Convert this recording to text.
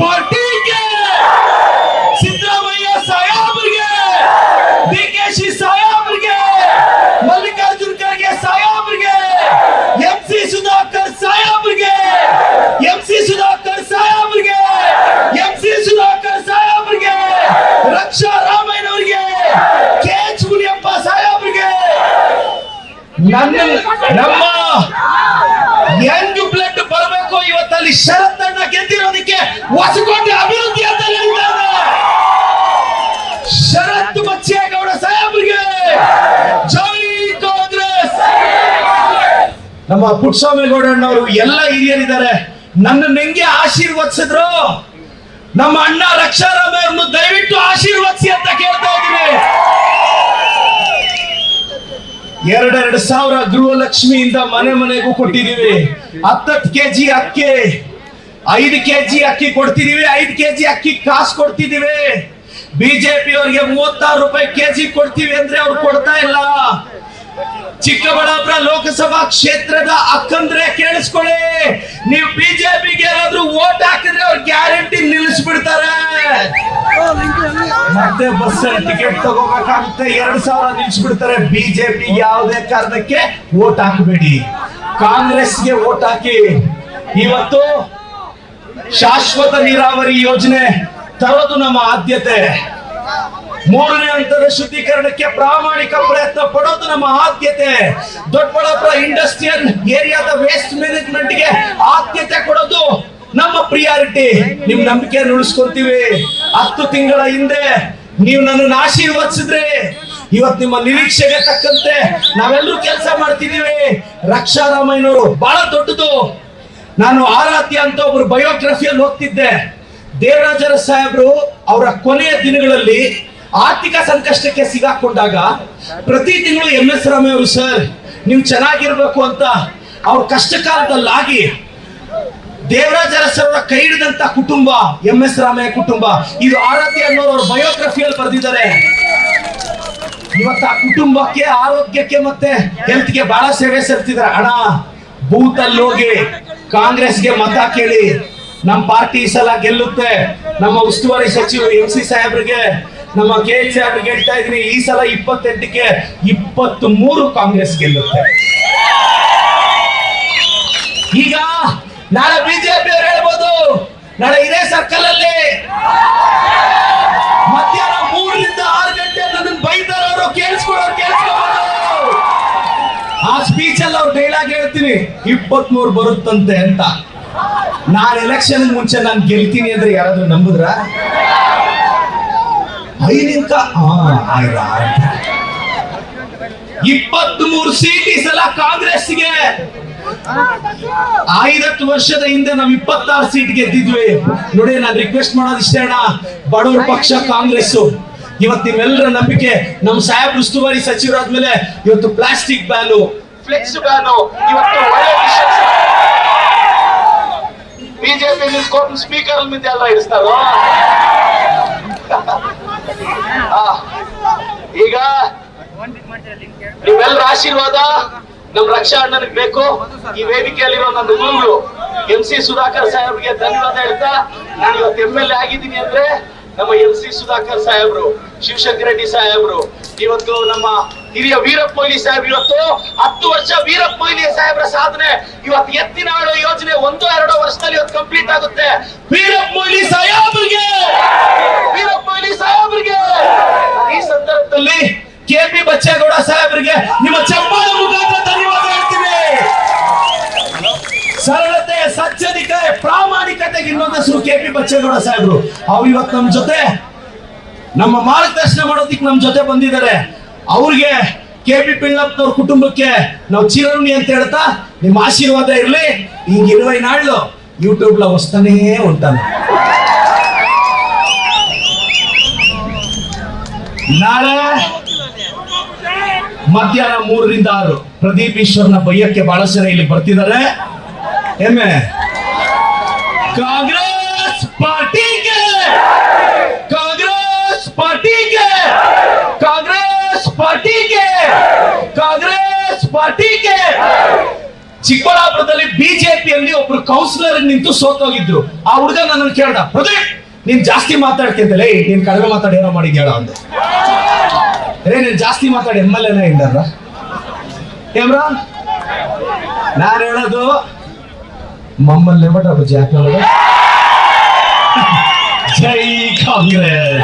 ಪಾರ್ಟಿಗೆ, ಸಿದ್ದರಾಮಯ್ಯ ಸಾಯಾಬ್ರಿಗೆ D K Shi ಸಾಯಾಬ್ರಿಗೆ ಮಲ್ಲಿಕಾರ್ಜುನ್ ಖರ್ಗೆ ಸಾಯಾಬ್ರಿಗೆ ಎಂ ಸಿ ಸುಧಾಕರ್ ಸಾಯಾಬ್ರಿಗೆ ಎಂ ಸಿ ಸುಧಾಕರ್ ಸಾಯಾಬ್ರಿಗೆ ಎಂ ಸಿ ಸುಧಾಕರ್ ಸಾಯಾಬ್ರಿಗೆ ರಕ್ಷಾ ರಾಮಯ್ಯನವರಿಗೆ ಕೆ ಎಚ್ ಮುನಿಯಪ್ಪ ಸಾಯಾಬ್ರಿಗೆ ನನ್ನ, ನಮ್ಮ ಇವತ್ತಲ್ಲಿ ಶರತ್ತನ್ನ ಗೆದ್ದಿರೋದಕ್ಕೆ ಹೊಸಕೋಟೆ ಅಭಿವೃದ್ಧಿ ಅಂತ ಶರತ್ ಬಚ್ಚೇಗೌಡ ಸಾಹೇಬ್ರಿಗೆ. ಜೈ ನಮ್ಮ ಪುಟ್ಟಸ್ವಾಮಿಗೌಡಣ್ಣವರು ಎಲ್ಲ ಹಿರಿಯರಿದ್ದಾರೆ. ನನ್ನ ನೆಂಗೆ ಆಶೀರ್ವದಿಸಿದ್ರು. ನಮ್ಮ ಅಣ್ಣ ರಕ್ಷಾರಾಮ ದಯವಿಟ್ಟು ಆಶೀರ್ವದಿಸಿ ಅಂತ ಕೇಳ್ತಾ ಇದ್ದೀನಿ ಎರಡೆರಡು ಸಾವಿರ ಗೃಹಲಕ್ಷ್ಮಿಯಿಂದ ಮನೆ ಮನೆಗೂ ಕೊಟ್ಟಿದೀವಿ ಹತ್ತತ್ತು ಕೆಜಿ ಅಕ್ಕಿ, ಐದು ಕೆಜಿ ಅಕ್ಕಿ ಕೊಡ್ತಿದೀವಿ ಐದು ಕೆಜಿ ಅಕ್ಕಿ ಕಾಸು ಕೊಡ್ತಿದೀವಿ ಬಿಜೆಪಿ ಅವರಿಗೆ ಮೂವತ್ತಾರು ರೂಪಾಯಿ ಕೆಜಿ ಕೊಡ್ತೀವಿ ಅಂದ್ರೆ ಅವ್ರು ಕೊಡ್ತಾ ಇಲ್ಲ. ಚಿಕ್ಕಬಳ್ಳಾಪುರ ಲೋಕಸಭಾ ಕ್ಷೇತ್ರದ ಅಕ್ಕಂದ್ರೆ ಕೇಳಿಸ್ಕೊಳ್ಳಿ. ನೀವು ಬಿಜೆಪಿಗೆ ಏನಾದ್ರೂ ವೋಟ್ ಹಾಕಿದ್ರೆ ಅವ್ರು ಗ್ಯಾರಂಟಿ ನಿಲ್ಲಿಸ್ಬಿಡ್ತಾರೆ. ಮತ್ತೆ ಬಸ್ ಟಿಕೆಟ್ ತಗೋಬೇಕಾಗುತ್ತೆ. ಎರಡ್ ಸಾವಿರ ನಿಲ್ಸ್ಬಿಡ್ತಾರೆ. ಬಿಜೆಪಿ ಯಾವುದೇ ಕಾರಣಕ್ಕೆ ವೋಟ್ ಹಾಕಬೇಡಿ. ಕಾಂಗ್ರೆಸ್ಗೆ ವೋಟ್ ಹಾಕಿ. ಇವತ್ತು ಶಾಶ್ವತ ನೀರಾವರಿ ಯೋಜನೆ ತರೋದು ನಮ್ಮ ಆದ್ಯತೆ. ಮೂರನೇ ಹಂತದ ಶುದ್ಧೀಕರಣಕ್ಕೆ ಪ್ರಾಮಾಣಿಕ ಪ್ರಯತ್ನ ಪಡೋದು ನಮ್ಮ ಆದ್ಯತೆ. ದೊಡ್ಡಬಳ್ಳಾಪುರ ಇಂಡಸ್ಟ್ರಿಯಲ್ ಏರಿಯಾದ ವೇಸ್ಟ್ ಮ್ಯಾನೇಜ್ಮೆಂಟ್ಗೆ ಆದ್ಯತೆ ಕೊಡೋದು ನಮ್ಮ ಪ್ರಿಯಾರಿಟಿ ನಿಮ್ ನಂಬಿಕೆ ಉಳಿಸ್ಕೊಂತೀವಿ. ಹತ್ತು ತಿಂಗಳ ಹಿಂದೆ ನೀವು ನನ್ನ ಆಶೀರ್ವದಿಸಿದ್ರೆ ಇವತ್ ನಿಮ್ಮ ನಿರೀಕ್ಷೆಗೆ ತಕ್ಕಂತೆ ನಾವೆಲ್ಲರೂ ಕೆಲಸ ಮಾಡ್ತಿದ್ದೀವಿ. ರಕ್ಷಾ ರಾಮಯ್ಯನವರು ಬಹಳ ದೊಡ್ಡದು. ನಾನು ಆರಾಧ್ಯ ಅಂತ ಒಬ್ರು ಬಯೋಗ್ರಫಿಯಲ್ಲಿ ಹೋಗ್ತಿದ್ದೆ ದೇವರಾಜರ ಸಾಹೇಬ್ರು ಅವರ ಕೊನೆಯ ದಿನಗಳಲ್ಲಿ ಆರ್ಥಿಕ ಸಂಕಷ್ಟಕ್ಕೆ ಸಿಗಾಕೊಂಡಾಗ ಪ್ರತಿ ತಿಂಗಳು ಎಂ ಎಸ್ ರಾಮಯ್ಯವರು, ಸರ್, ನೀವು ಚೆನ್ನಾಗಿರ್ಬೇಕು ಅಂತ ಅವ್ರ ಕಷ್ಟ ಕಾಲದಲ್ಲಾಗಿ ದೇವರಾಜ ಅರಸರವರ ಕೈ ಹಿಡಿದಂತ ಕುಟುಂಬ ಎಂ ಎಸ್ ರಾಮಯ್ಯ ಕುಟುಂಬ. ಇದು ಆರಾಧ್ಯ ಅನ್ನೋರು ಬಯೋಗ್ರಫಿಯಲ್ಲಿ ಬರೆದಿದ್ದಾರೆ. ಇವತ್ತು ಆ ಕುಟುಂಬಕ್ಕೆ, ಆರೋಗ್ಯಕ್ಕೆ ಮತ್ತೆ ಹೆಲ್ತ್ಗೆ ಬಹಳ ಸೇವೆ ಸಲ್ತಿದ್ದಾರೆ ಅಣ್ಣ ಬೂತಲ್ಲಿ ಹೋಗಿ ಕಾಂಗ್ರೆಸ್ಗೆ ಮತ ಕೇಳಿ. ನಮ್ಮ ಪಾರ್ಟಿ ಈ ಸಲ ಗೆಲ್ಲುತ್ತೆ. ನಮ್ಮ ಉಸ್ತುವಾರಿ ಸಚಿವ ಎಂ ಸಿ ಸಾಹೇಬ್ರಿಗೆ, ನಮ್ಮ ಕೆ ಎಚ್ ಸಾಹೇಬ್ರಿಗೆ ಹೇಳ್ತಾ ಇದ್ರಿ ಈ ಸಲ ಇಪ್ಪತ್ತೆಂಟಕ್ಕೆ ಇಪ್ಪತ್ತ್ ಮೂರು ಕಾಂಗ್ರೆಸ್ ಗೆಲ್ಲುತ್ತೆ. ಈಗ ನಾಳೆ ಬಿಜೆಪಿ ಅವ್ರು ಹೇಳ್ಬೋದು. ನಾಳೆ ಇದೇ ಸರ್ಕಲ್ ಅಲ್ಲಿ. ಮಧ್ಯಾಹ್ನ ಮೂರರಿಂದ ಆರು ಗಂಟೆ ನನ್ನ ಬೈತಾರ ಅವರು ಕೇಳಿಸ್ಕೊಬೋದು ಆ ಸ್ಪೀಚ್ ಅಲ್ಲಿ ಅವ್ರು ಡೈಲಾಗ್ ಹೇಳ್ತೀನಿ ಇಪ್ಪತ್ತ್ ಮೂರು ಬರುತ್ತಂತೆ ಅಂತ. ನಾನು ಎಲೆಕ್ಷನ್ ಮುಂಚೆ ನಾನು ಗೆಲ್ತೀನಿ ಅಂದ್ರೆ ಯಾರಾದ್ರೂ ನಂಬುದ್ರ? ಐದಿಂತ ಇಪ್ಪತ್ತ್ ಮೂರು ಸೀಟ್ ಕಾಂಗ್ರೆಸ್ಗೆ ಐದತ್ತು ವರ್ಷದ ಹಿಂದೆ ನಾವು ಇಪ್ಪತ್ತಾರು ಸೀಟ್ ಗೆದ್ದಿದ್ವಿ. ನೋಡಿ ನಾನು ರಿಕ್ವೆಸ್ಟ್ ಮಾಡೋದು ಇಷ್ಟೇ ಅಣ್ಣ. ಬಡವರ ಪಕ್ಷ ಕಾಂಗ್ರೆಸ್. ಇವತ್ತು ನಿಮ್ಮೆಲ್ಲರ ನಂಬಿಕೆ ನಮ್ಮ ಸಾಹೇಬ್ ಉಸ್ತುವಾರಿ ಸಚಿವರಾದ್ಮೇಲೆ ಇವತ್ತು ಪ್ಲಾಸ್ಟಿಕ್ ಬ್ಯಾನು ಫ್ಲೆಕ್ಸ್ ಬ್ಯಾನು ಇವತ್ತು ಬಿಜೆಪಿ ಸ್ಪೀಕರ್ ಮಿಂದೆ ಎಲ್ಲ ಇಡಿಸ್ತಾರೋ? ಆ, ಈಗ ನೀವೆಲ್ಲರ ಆಶೀರ್ವಾದ? ನಮ್ ರಕ್ಷಾ ಅಣ್ಣನಿಗೆ ಬೇಕು. ಈ ವೇದಿಕೆಯಲ್ಲಿರೋ ನನ್ನ ಗುರುಗಳು ಎಂ ಸಿ ಸುಧಾಕರ್ ಸಾಹೇಬ್ಗೆ ಧನ್ಯವಾದ ಹೇಳ್ತಾ ನಾನು ಇವತ್ತು ಎಂ ಎಲ್ ಎ ಆಗಿದ್ದೀನಿ ಅಂದ್ರೆ ನಮ್ಮ ಎಂ ಸಿ ಸುಧಾಕರ್ ಸಾಹೇಬ್ರು, ಶಿವಶಂಕರ ರೆಡ್ಡಿ ಸಾಹೇಬ್ರು, ಇವತ್ತು ನಮ್ಮ ಹಿರಿಯ ವೀರಪ್ಪ ಮೊಯ್ಲಿ ಸಾಹೇಬ್ ಇವತ್ತು ಹತ್ತು ವರ್ಷ ವೀರಪ್ಪ ಸಾಹೇಬ್ರ ಸಾಧನೆ. ಇವತ್ತು ಎತ್ತಿನ ಆಡೋ ಯೋಜನೆ ಒಂದು, ಎರಡು ವರ್ಷದಲ್ಲಿ ಇವತ್ತು ಕಂಪ್ಲೀಟ್ ಆಗುತ್ತೆ. ವೀರಪ್ಪ ಮೊಯ್ಲಿ ಸಾಹೇಬ್ರಿಗೆ! ವೀರಪ್ಪ ಮೊಯ್ಲಿ ಸಾಹೇಬ್ರಿಗೆ! ಈ ಸಂದರ್ಭದಲ್ಲಿ ಕೆ ಪಿ ಬಚ್ಚೇಗೌಡ ಸಾಹೇಬ್ರಿಗೆ ನಿಮ್ಮ ಚಪ್ಪಾಳೆ ಹೆಸರು ಕೆ ಪಿ ಬಚ್ಚೇಗೌಡ ಸಾಹೇಬ್ರು, ಅವ್ರು ಇವತ್ತು ನಮ್ಮ ಜೊತೆ, ನಮ್ಮ ಮಾರ್ಗದರ್ಶನ ಮಾಡೋದಿಕ್ ನಮ್ಮ ಜೊತೆ ಬಂದಿದ್ದಾರೆ. ಅವ್ರಿಗೆ ಕೆ ಪಿ ಪಿಳ್ಳಪ್ಪನವ್ರ ಕುಟುಂಬಕ್ಕೆ ನಾವು ಚಿರಋಣಿ ಅಂತ ಹೇಳ್ತಾ ನಿಮ್ಮ ಆಶೀರ್ವಾದ ಇರಲಿ. ಹಿಂಗೆ ಇರುವ ನಾಳು ಯೂಟ್ಯೂಬ್ ಹೊಸ್ತಾನೇ ಉಂಟಾನೆ ನಾಳೆ ಮಧ್ಯಾಹ್ನ ಮೂರರಿಂದ ಆರು ಪ್ರದೀಪ್ ಈಶ್ವರ್ನ ಬಯ್ಯಕ್ಕೆ ಬಹಳ ಇಲ್ಲಿ ಬರ್ತಿದ್ದಾರೆ. ಎಮ್ಮೆ ಕಾಂಗ್ರೆಸ್ ಪಾರ್ಟಿಗೆ! ಕಾಂಗ್ರೆಸ್ ಪಾರ್ಟಿಗೆ! ಕಾಂಗ್ರೆಸ್ ಪಾರ್ಟಿಗೆ! ಕಾಂಗ್ರೆಸ್ ಪಾರ್ಟಿಗೆ! ಚಿಕ್ಕಬಳ್ಳಾಪುರದಲ್ಲಿ ಬಿಜೆಪಿಯಲ್ಲಿ ಒಬ್ರು ಕೌನ್ಸಿಲರ್ ನಿಂತು ಸೋತೋಗಿದ್ರು. ಆ ಹುಡುಗ ನನ್ನನ್ನು ಕೇಳ್ದ ಪ್ರದೀಪ್ ನೀನ್ ಜಾಸ್ತಿ ಮಾತಾಡ್ತಿದ್ದಲ್ಲ ನೀನ್ ಕಡಿಮೆ ಮಾತಾಡಿ, ಏನೋ ಮಾಡಿದ್ಯಾಳ ಅಂದೆ. ಅರೇ ನೀನ್ ಜಾಸ್ತಿ ಮಾತಾಡಿ, ಎಂ ಎಲ್ ಎನ ಇದ್ದಾರ ಏಮ್ರ ನಾನು ಹೇಳೋದು Mamma never have a jack on it. Jay Congress.